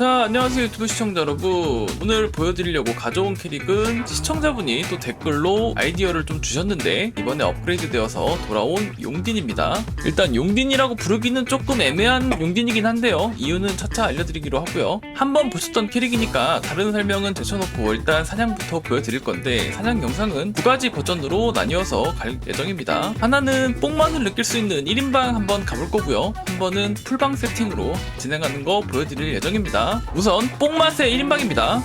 자 안녕하세요 유튜브 시청자 여러분. 오늘 보여드리려고 가져온 캐릭은 시청자분이 또 댓글로 아이디어를 좀 주셨는데 이번에 업그레이드 되어서 돌아온 용딘입니다. 일단 용딘이라고 부르기는 조금 애매한 용딘이긴 한데요. 이유는 차차 알려드리기로 하고요. 한번 보셨던 캐릭이니까 다른 설명은 제쳐놓고 일단 사냥부터 보여드릴 건데 사냥 영상은 두 가지 버전으로 나뉘어서 갈 예정입니다. 하나는 뽕맛을 느낄 수 있는 1인방 한번 가볼 거고요. 한 번은 풀방 세팅으로 진행하는 거 보여드릴 예정입니다 우선 뽕맛의 1인방입니다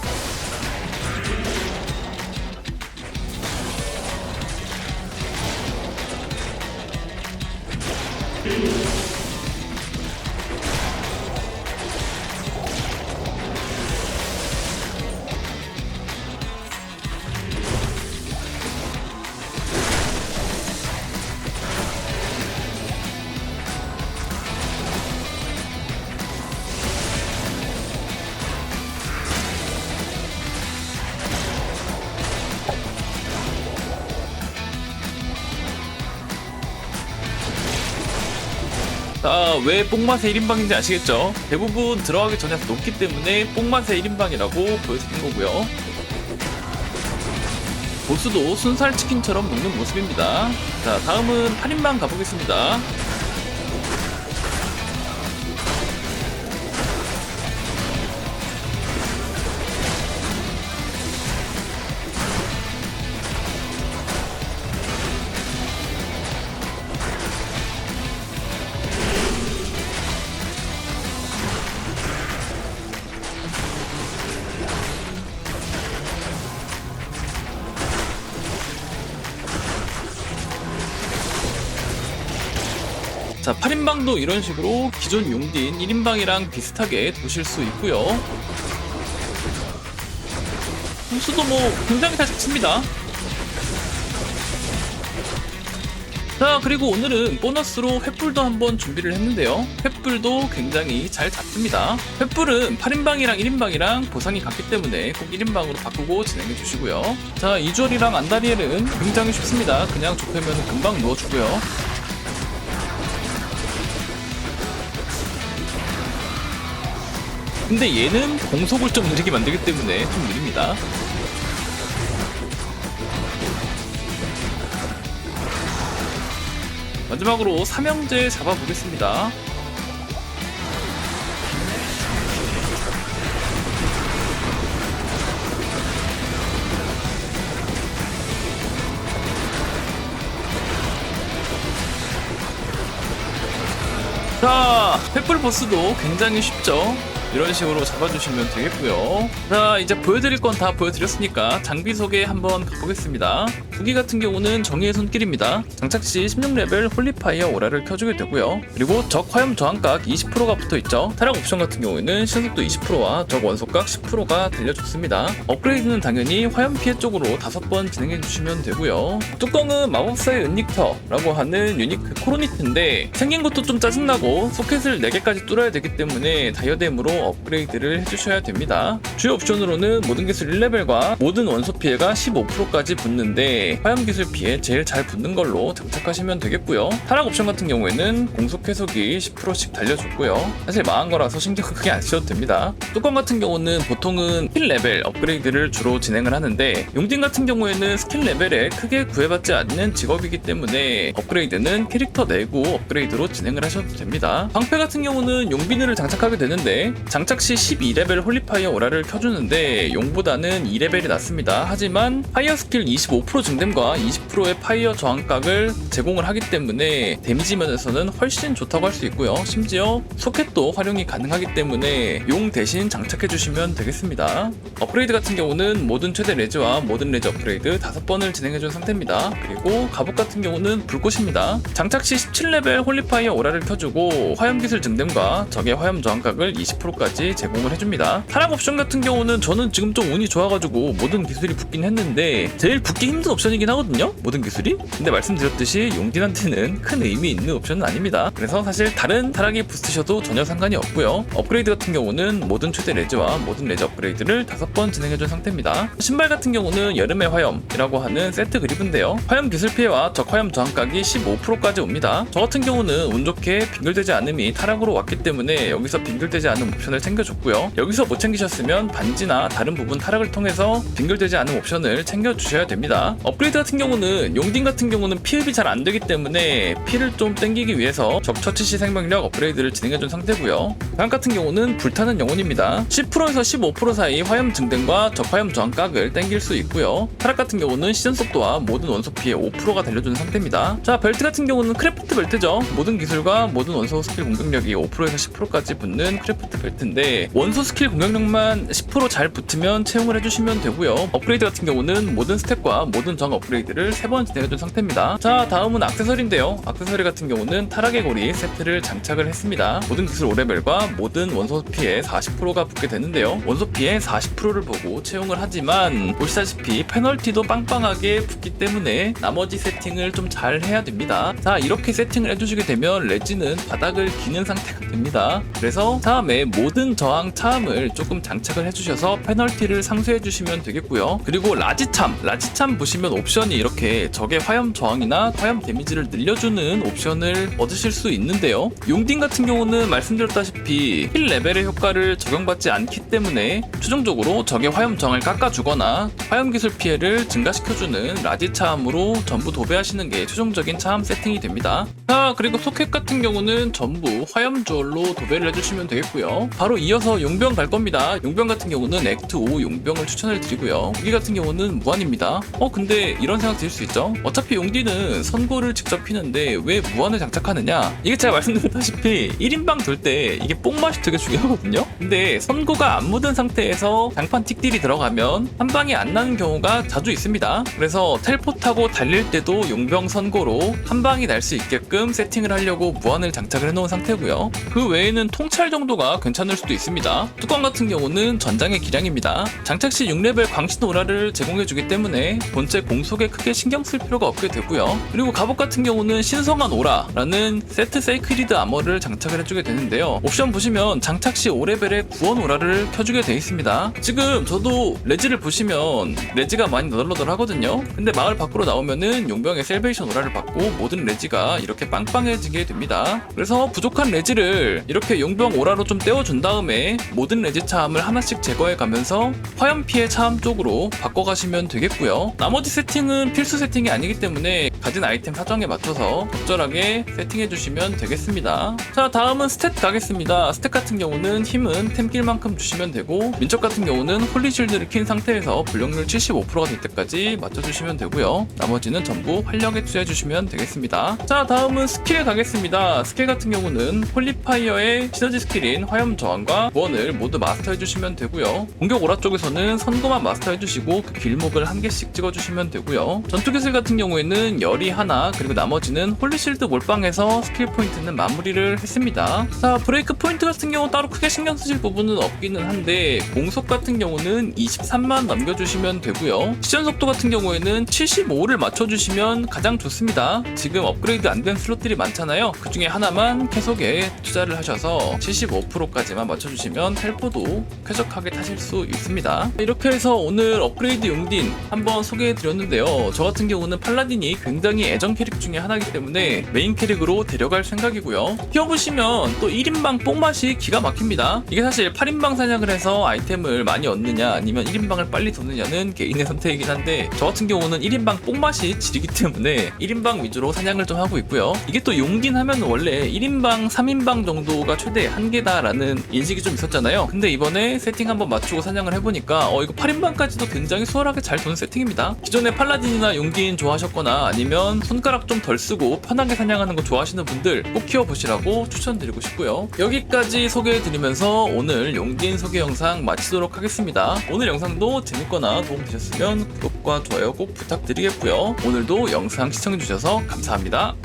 자, 왜 뽕맛의 1인방인지 아시겠죠? 대부분 들어가기 전에 높기 때문에 뽕맛의 1인방이라고 보여드린 거고요. 보스도 순살 치킨처럼 녹는 모습입니다. 자, 다음은 8인방 가보겠습니다. 자, 8인방도 이런 식으로 기존 용딘 1인방이랑 비슷하게 도실 수 있고요. 보스도 뭐 굉장히 잘 잡습니다. 자, 그리고 오늘은 보너스로 횃불도 한번 준비를 했는데요. 횃불도 굉장히 잘 잡습니다. 횃불은 8인방이랑 1인방이랑 보상이 같기 때문에 꼭 1인방으로 바꾸고 진행해 주시고요. 자, 이주얼이랑 안다리엘은 굉장히 쉽습니다. 그냥 좁혀면 금방 누워주고요. 근데 얘는 공속을 좀 느리게 만들기 때문에 좀 느립니다. 마지막으로 삼형제 잡아보겠습니다. 자, 횃불 보스도 굉장히 쉽죠? 이런 식으로 잡아주시면 되겠고요. 자, 이제 보여드릴 건 다 보여드렸으니까 장비 소개 한번 가보겠습니다. 무기 같은 경우는 정의의 손길입니다. 장착 시 16레벨 홀리파이어 오라를 켜주게 되고요. 그리고 적 화염 저항각 20%가 붙어있죠. 타락 옵션 같은 경우에는 신속도 20%와 적 원속각 10%가 달려줬습니다. 업그레이드는 당연히 화염 피해 쪽으로 5번 진행해주시면 되고요. 뚜껑은 마법사의 은닉터라고 하는 유니크 코로니트인데 생긴 것도 좀 짜증나고 소켓을 4개까지 뚫어야 되기 때문에 다이어뎀으로 업그레이드를 해주셔야 됩니다. 주요 옵션으로는 모든 기술 1레벨과 모든 원소 피해가 15%까지 붙는데 화염 기술 피해 제일 잘 붙는 걸로 장착하시면 되겠고요. 타락 옵션 같은 경우에는 공속 해석이 10%씩 달려줬고요. 사실 망한 거라서 신경 크게 안 쓰셔도 됩니다. 뚜껑 같은 경우는 보통은 스킬 레벨 업그레이드를 주로 진행을 하는데 용딘 같은 경우에는 스킬 레벨에 크게 구애받지 않는 직업이기 때문에 업그레이드는 캐릭터 내고 업그레이드로 진행을 하셔도 됩니다. 방패 같은 경우는 용비늘을 장착하게 되는데 장착 시 12레벨 홀리파이어 오라를 켜주는데 용보다는 2레벨이 낮습니다. 하지만 파이어 스킬 25% 증dem과 20%의 파이어 저항각을 제공을 하기 때문에 데미지 면에서는 훨씬 좋다고 할 수 있고요. 심지어 소켓도 활용이 가능하기 때문에 용 대신 장착해 주시면 되겠습니다. 업그레이드 같은 경우는 모든 최대 레즈와 모든 레즈 업그레이드 5번을 진행해 준 상태입니다. 그리고 갑옷 같은 경우는 불꽃입니다. 장착 시 17레벨 홀리파이어 오라를 켜주고 화염 기술 증dem과 적의 화염 저항각을 20% 까지 제공을 해줍니다. 타락 옵션 같은 경우는 저는 지금 좀 운이 좋아가지고 모든 기술이 붙긴 했는데 제일 붙기 힘든 옵션이긴 하거든요. 모든 기술이. 근데 말씀드렸듯이 용딘한테는 큰 의미 있는 옵션은 아닙니다. 그래서 사실 다른 타락이 붙으셔도 전혀 상관이 없고요. 업그레이드 같은 경우는 모든 최대 레즈와 모든 레즈 업그레이드를 다섯 번 진행해준 상태입니다. 신발 같은 경우는 여름의 화염이라고 하는 세트 그립인데요. 화염 기술 피해와 적 화염 저항각이 15%까지 옵니다. 저 같은 경우는 운 좋게 빙글되지 않음이 타락으로 왔기 때문에 여기서 빙글되지 않은 옵션을 챙겨줬고요. 여기서 못 챙기셨으면 반지나 다른 부분 타락을 통해서 빙결되지 않은 옵션을 챙겨주셔야 됩니다. 업그레이드 같은 경우는 용딘 같은 경우는 피흡이 잘 안 되기 때문에 피를 좀 땡기기 위해서 적처치 시 생명력 업그레이드를 진행해준 상태고요. 방 같은 경우는 불타는 영혼입니다. 10%에서 15% 사이 화염 증등과 적화염 저항각을 땡길 수 있고요. 타락 같은 경우는 시전 속도와 모든 원소 피해 5%가 달려주는 상태입니다. 자 벨트 같은 경우는 크래프트 벨트죠. 모든 기술과 모든 원소 스킬 공격력이 5%에서 10%까지 붙는 크래프트 벨트 인데 원소 스킬 공격력만 10%잘 붙으면 채용을 해주시면 되고요. 업그레이드 같은 경우는 모든 스택과 모든 저항 업그레이드를 3번 진행해준 상태입니다. 자 다음은 악세서리인데요. 악세서리 같은 경우는 타락의 고리 세트를 장착을 했습니다. 모든 기술 5레벨과 모든 원소 피해 40%가 붙게 되는데요. 원소 피해 40%를 보고 채용을 하지만 보시다시피 페널티도 빵빵하게 붙기 때문에 나머지 세팅을 좀 잘 해야 됩니다. 자 이렇게 세팅을 해주시게 되면 레지는 바닥을 기는 상태가 됩니다. 그래서 다음에 모든 저항 차함을 조금 장착을 해주셔서 페널티를 상쇄해 주시면 되겠고요. 그리고 라지참, 라지참 보시면 옵션이 이렇게 적의 화염 저항이나 화염 데미지를 늘려주는 옵션을 얻으실 수 있는데요. 용딘 같은 경우는 말씀드렸다시피 힐 레벨의 효과를 적용받지 않기 때문에 최종적으로 적의 화염 저항을 깎아주거나 화염 기술 피해를 증가시켜주는 라지 차함으로 전부 도배하시는 게 최종적인 차함 세팅이 됩니다. 자 그리고 소켓 같은 경우는 전부 화염 주얼로 도배를 해주시면 되겠고요. 바로 이어서 용병 갈 겁니다. 용병 같은 경우는 액트 5 용병을 추천을 드리고요. 무기 같은 경우는 무한입니다. 어 근데 이런 생각 들수 있죠. 어차피 용디는 선고를 직접 피는데 왜 무한을 장착하느냐? 이게 제가 말씀드렸다시피 1인방 돌 때 이게 뽕맛이 되게 중요하거든요. 근데 선고가 안 묻은 상태에서 장판 틱딜이 들어가면 한 방이 안 나는 경우가 자주 있습니다. 그래서 텔포 타고 달릴 때도 용병 선고로 한 방이 날 수 있게끔 세팅을 하려고 무한을 장착을 해놓은 상태고요. 그 외에는 통찰 정도가 괜찮을 수도 있습니다. 뚜껑 같은 경우는 전장의 기량입니다. 장착 시 6레벨 광신 오라를 제공해주기 때문에 본체 공속에 크게 신경 쓸 필요가 없게 되고요. 그리고 갑옷 같은 경우는 신성한 오라라는 세트 세이크리드 아머를 장착을 해주게 되는데요. 옵션 보시면 장착 시 5레벨의 구원 오라를 켜주게 돼 있습니다. 지금 저도 레지를 보시면 레지가 많이 너덜너덜 하거든요. 근데 마을 밖으로 나오면은 용병의 셀베이션 오라를 받고 모든 레지가 이렇게 빵빵해지게 됩니다. 그래서 부족한 레지를 이렇게 용병 오라로 좀 떼어준 다음에 모든 레지 차함을 하나씩 제거해 가면서 화염 피해 차함 쪽으로 바꿔가시면 되겠고요. 나머지 세팅은 필수 세팅이 아니기 때문에 가진 아이템 사정에 맞춰서 적절하게 세팅해 주시면 되겠습니다. 자 다음은 스탯 가겠습니다. 스탯 같은 경우는 힘은 템킬만큼 주시면 되고 민첩 같은 경우는 홀리실드를 킨 상태에서 불력률 75%가 될 때까지 맞춰주시면 되고요. 나머지는 전부 활력에 투여해 주시면 되겠습니다. 자 다음은 스킬에 가겠습니다. 스킬 같은 경우는 홀리파이어의 시너지 스킬인 화염 저항과 구원을 모두 마스터해 주시면 되고요. 공격 오라 쪽에서는 선고만 마스터해 주시고 그 길목을 한 개씩 찍어 주시면 되고요. 전투 기술 같은 경우에는 열이 하나 그리고 나머지는 홀리실드 몰빵해서 스킬 포인트는 마무리를 했습니다. 자 브레이크 포인트 같은 경우 따로 크게 신경 쓰실 부분은 없기는 한데 공속 같은 경우는 23만 넘겨주시면 되고요. 시전 속도 같은 경우에는 75를 맞춰주시면 가장 좋습니다. 지금 업그레이드 안 된 슬롯들이 많잖아요. 그 중에 하나만 계속에 투자를 하셔서 75%까지만 맞춰주시면 텔포도 쾌적하게 타실 수 있습니다. 이렇게 해서 오늘 업그레이드 용딘 한번 소개해드렸는데요. 저 같은 경우는 팔라딘이 굉장히 애정 캐릭 중에 하나이기 때문에 메인 캐릭으로 데려갈 생각이고요. 키워보시면 또 1인방 뽕맛이 기가 막힙니다. 이게 사실 8인방 사냥을 해서 아이템을 많이 얻느냐 아니면 1인방을 빨리 돕느냐는 개인의 선택이긴 한데 저 같은 경우는 1인방 뽕맛이 지르기 때문에 1인방 위주로 사냥을 좀 하고 있고요. 이게 또 용긴 하면 원래 1인방, 3인방 정도가 최대 한계다라는 인식이 좀 있었잖아요. 근데 이번에 세팅 한번 맞추고 사냥을 해보니까 어 이거 8인방까지도 굉장히 수월하게 잘 도는 세팅입니다. 기존에 팔라딘이나 용긴 좋아하셨거나 아니면 손가락 좀 덜 쓰고 편하게 사냥하는 거 좋아하시는 분들 꼭 키워보시라고 추천드리고 싶고요. 여기까지 소개해드리면서 오늘 용긴 소개 영상 마치도록 하겠습니다. 오늘 영상도 재밌거나 도움되셨으면 구독과 좋아요 꼭 부탁드리겠고요. 오늘도 영상 시청해주셔서 감사합니다.